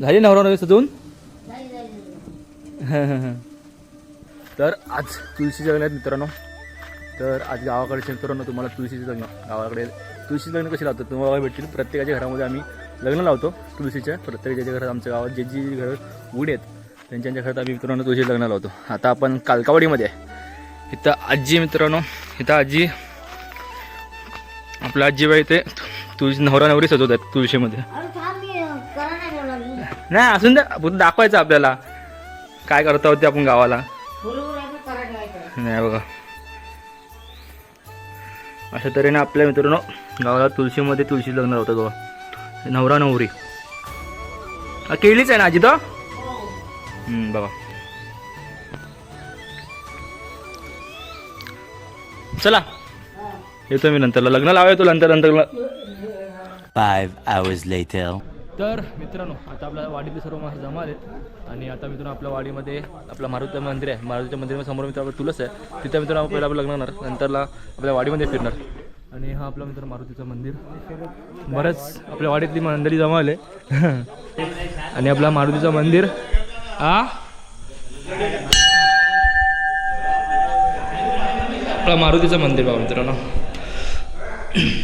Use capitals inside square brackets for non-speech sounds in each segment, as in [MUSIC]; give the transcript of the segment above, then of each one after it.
झाली नवरा नवी सजवून? [LAUGHS] तर आज तुळशीचे लग्न आहेत मित्रांनो. तर आज गावाकडचे मित्रांनो तुम्हाला तुळशीचे लग्न गावाकडे तुळशीचे लग्न कसे लावतात तुम्हाला भेटतील. प्रत्येकाच्या घरामध्ये आम्ही लग्न लावतो तुळशीच्या. प्रत्येकाच्या घरात आमच्या गावात जे जी घरं उडी आहेत त्यांच्या त्यांच्या घरात आम्ही मित्रांनो तुळशी लग्न लावतो. आता आपण कालकावाडीमध्ये आहे. इथं आजी मित्रांनो इथं आजी आपल्या आजीबाई ते तुळशी नवरा नवरी सजवतात तुळशीमध्ये. नाही असून द्या. दाखवायचं आपल्याला. काय करता होते आपण गावाला. नाही बघा. अशा तऱ्हेने आपल्या मित्रांनो गावाला तुळशीमध्ये तुळशी लग्न होतं बघा नवरा नवरी. हा, केळीच आहे ना आजी तो हम्म, बघा. चला. येतो मी नंतरला. लग्न लावायचो नंतर नंतर. Five hours later. तर मित्रांनो आता आपल्या वाडीतले सर्व माणसं जमा आहेत. आणि आता मित्रांनो आपल्या वाडीमध्ये आपलं मारुती मंदिर आहे. मारुतीच्या मंदिरामध्ये समोर मित्र आपलं तुलस आहे. तिथं मित्रांनो पहिला आपलं लग्नार नंतरला आपल्या वाडीमध्ये फिरणार. आणि हा आपला मित्र मारुतीचं मंदिर. बरंच आपल्या वाडीतली मंडळी जमा आले. [LAUGHS] आणि आपला मारुतीचं मंदिर. आ? आपला मारुतीचं मंदिर बाबा मित्रांनो. [CLEARS THROAT]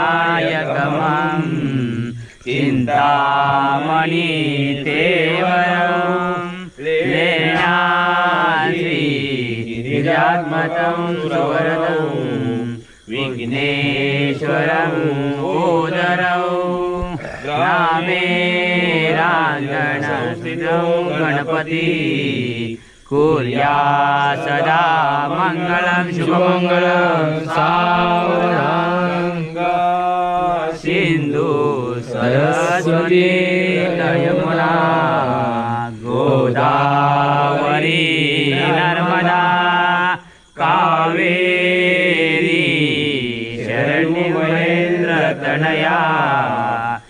ेवरणासीयात्मतं सुवरदौ विघ्नेश्वरं ओदरौ रामे राङ्गणस्थितौ गणपति कुर्या सदा मङ्गलं शुभमङ्गलं सार सरस्वती यमुना गोदावरी नर्मदा कावेरी शरण्येन्द्र तनया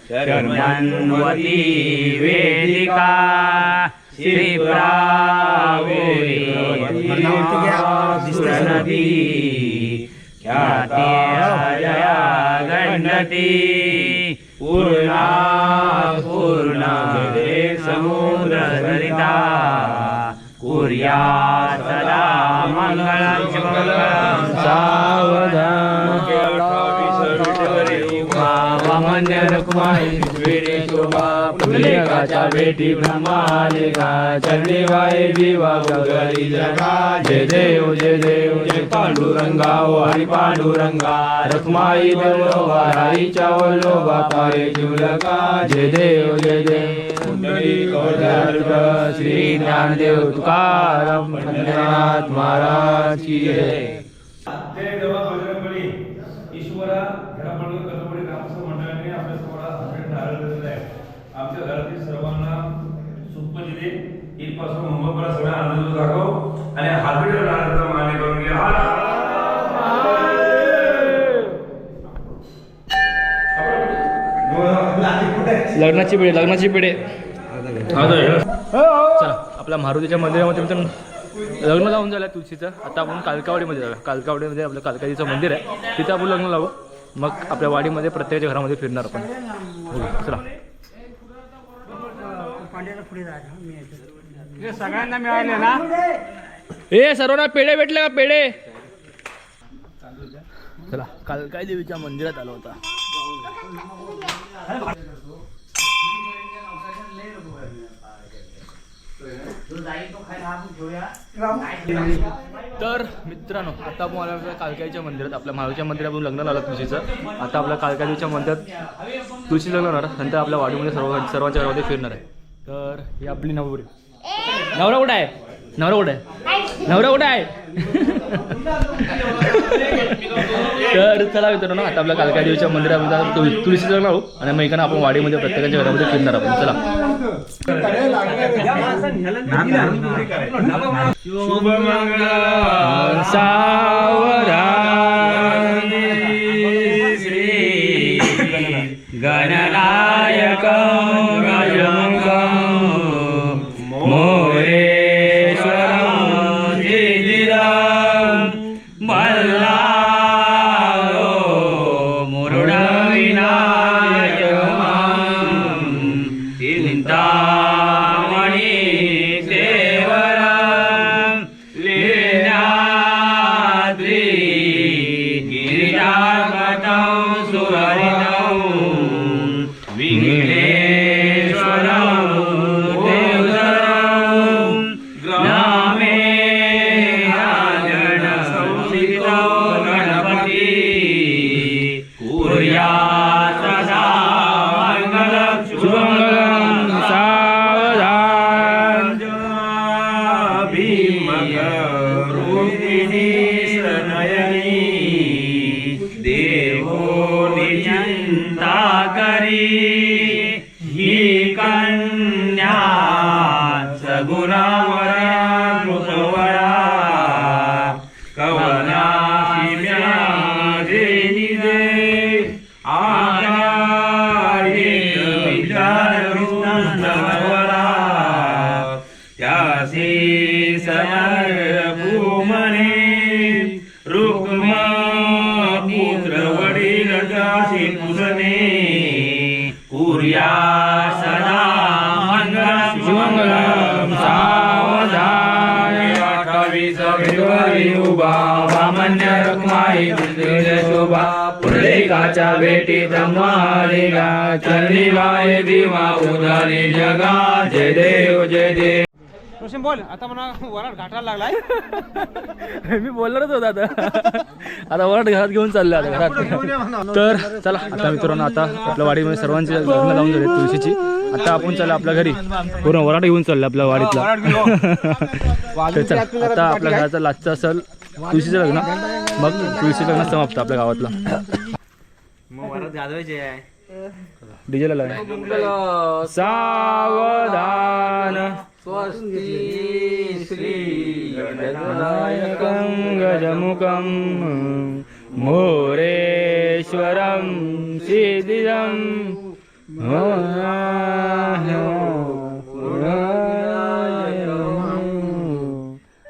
शरणन्वती वेदिका श्रीप्रावेरी ख्यातिया गण्डती कुर्या सदा मङ्गलं शुभमङ्गलं सावधान वामन्य रखुमाई वेडे शोभा पुंडलिकाच्या भेटी ब्रह्मालेखा चरणी वाये दिवा गगरी जगा जय देव जय देव जय पांडुरंगा ओ हरी पांडुरंगा रखमाई देवलोबा राईच्या वल्लोबा पारे जीवलका जय देव जय देव. श्री ज्ञानदेव तुकाराम पंढरनाथ महाराज की जय जय देवा बजरंगबली ईश्वरा घरापडलं कथोपडी ग्रामस्थ मंडळाने आपल्यासमोर हजर ठरवलेलं आहे आमच्या घरातील सर्वांना सुखपती इथपासून मुंबईपर्यंत सगळ्या आनंद दाखव आणि मान्य करून घ्या. हा. लग्नाची पिढी लग्नाची पिढी. चला आपल्या मारुतीच्या मंदिरामध्ये मित्रांनो लग्न लावून झालं तुळशीचं. आता आपण कालकावाडीमध्ये जाऊया. कालकावाडीमध्ये आपलं कालकाजीचं मंदिर आहे. तिथं आपण लग्न लावू. मग आपल्या वाडीमध्ये प्रत्येकाच्या घरामध्ये फिरणार आपण. हो, सगळ्यांना मिळाले ना? ए सर्वांना पेढे भेटले का? पेढे? चला कालकाय देवीच्या मंदिरात आलो होता? तर मित्रांनो आता आपण आलो आपल्या कालकाईच्या मंदिरात आपल्या महावीच्या मंदिरात आपण लग्न लावलं तुळशीचं. आता आपल्या कालकाईच्या मंदिरात तुळशी लग्न होणार नंतर आपल्या वाडीमध्ये सर्व सर्वांच्या घरामध्ये फिरणार आहे. तर ही आपली नवरी. नवरा कुठं आहे? नवरा कुठे आहे? नवरा कुठे आहे? तर चला मित्रांनो आता आपल्या कालका देवीच्या मंदिरामध्ये आता तुळ- तुळशीचं लग्न आहो आणि मग इकडनं आपण वाडीमध्ये प्रत्येकाच्या घरामध्ये फिरणार आपण चला. सावधानी दासी तुझने कुर्या सदा शिवमंगलम सावधान अठ्ठावीस फेब्रुवारी उभा वामन्य रखमाई शोभा पुंडलिकाच्या भेटी ब्रह्मालिका वाय दिवा उदारी जगा जय देव जय देव रोशन बोल. आता म्हणा वराड घाटायला लागलाय. मी बोलणारच होता आता. आता वराट घरात घेऊन चाललो आता घरात. तर चला आता मित्रांनो आता आपल्या वाडीमध्ये सर्वांचे लग्न लावून झाले तुळशीची. आता आपण चाललो आपल्या घरी पूर्ण वराट घेऊन चाललो आपल्या वाडीतला. तर चला आता आपल्या घराचं लास्टचं असेल तुळशीचं लग्न. मग तुळशी लग्न समाप्त आपल्या गावातलं. डीजेला लग्न सावधान गणनायकं गजमुखं मोरेश्वरं सिद्धिदं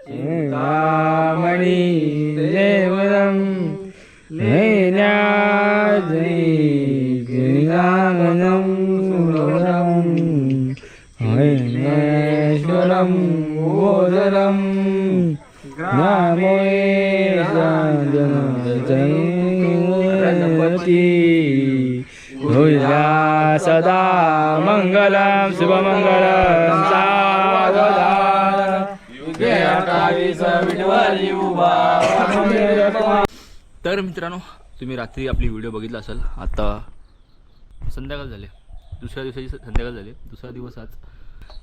चिन्तामणि देवदं नैनाद्रिगणं सुरवरं हैनेश्वरं गोदरं नामोयती भुजा सदा मङ्गलं शुभमङ्गलं सावधान। युगे अठ्ठावीस उभा तर मित्रांनो तुम्ही रात्री आपली व्हिडिओ बघितला असाल आता संध्याकाळ झाले. दुसऱ्या दिवसाची संध्याकाळ झाली. दुसरा दिवस आज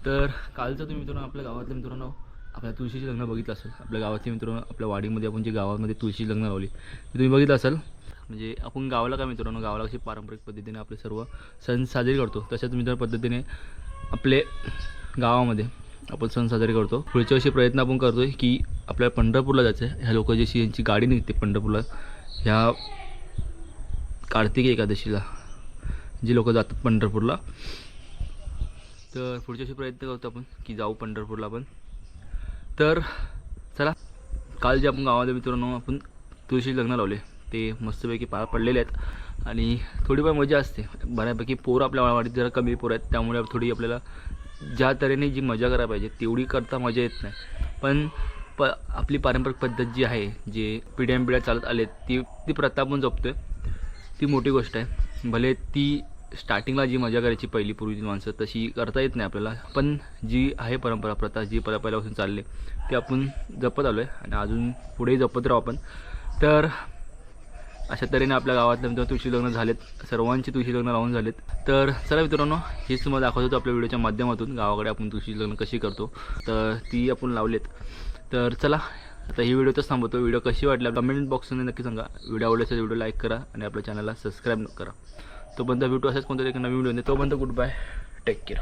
तर कालचं तुम्ही मित्रांनो आपल्या गावातल्या मित्रांनो आपल्या तुळशीची लग्न बघितलं असेल. आपल्या गावातले मित्रांनो आपल्या वाडीमध्ये आपण जे गावामध्ये तुळशीची लग्न लावली ते तुम्ही बघितलं असाल. म्हणजे आपण गावाला काय मित्रांनो गावाला कशी पारंपरिक पद्धतीने आपले सर्व सण साजरे करतो तशाच मित्र पद्धतीने आपले गावामध्ये आपण सण साजरे करतो. पुढच्या वर्षी प्रयत्न आपण करतो आहे की आपल्याला पंढरपूरला जायचं आहे. ह्या लोक जशी यांची गाडी निघते पंढरपूरला ह्या कार्तिकी एकादशीला जी लोक जातात पंढरपूरला तर पुढच्या वर्षी प्रयत्न करतो आपण की जाऊ पंढरपूरला पण तर चला काल जे आपण गावामध्ये मित्रांनो आपण तुळशी लग्न लावले ते मस्तपैकी पार पडलेले आहेत आणि थोडीफार मजा असते. बऱ्यापैकी पोरं आपल्या वाडीत जरा कमी पोरं आहेत त्यामुळे थोडी आपल्याला ज्या तऱ्हेने जी मजा करायला पाहिजे तेवढी करता मजा येत नाही. पण प आपली पारंपरिक पद्धत जी आहे जे पिढ्यानपिढ्या चालत आले ती ती प्रथा आपण जपतो आहे ती मोठी गोष्ट आहे. भले ती स्टार्टिंगला जी मजा करायची पहिली पूर्वीची माणसं तशी करता येत नाही आपल्याला. पण जी आहे परंपरा प्रथा जी पहिल्या पहिल्यापासून चालली ती आपण जपत आलो आहे आणि अजून पुढेही जपत राहू आपण. तर अशा तऱ्हेने आपल्या गावात मित्रांनो तुळशी लग्न झालेत सर्वांची तुळशी लग्न लावून झालेत. तर चला मित्रांनो हेच तुम्हाला दाखवत होतो आपल्या व्हिडिओच्या माध्यमातून गावाकडे आपण तुळशी लग्न कशी करतो. तर ती आपण लावलेत. तर चला आता ही व्हिडिओ तर थांबवतो. व्हिडिओ कशी वाटल्या कमेंट बॉक्समध्ये नक्की सांगा. व्हिडिओ आवडल्यास व्हिडिओ लाईक करा आणि आपल्या चॅनलला सबस्क्राईब करा. तोपर्यंत भेटू असेच कोणत्या एक नवीन व्हिडिओ तोपर्यंत गुड बाय टेक केअर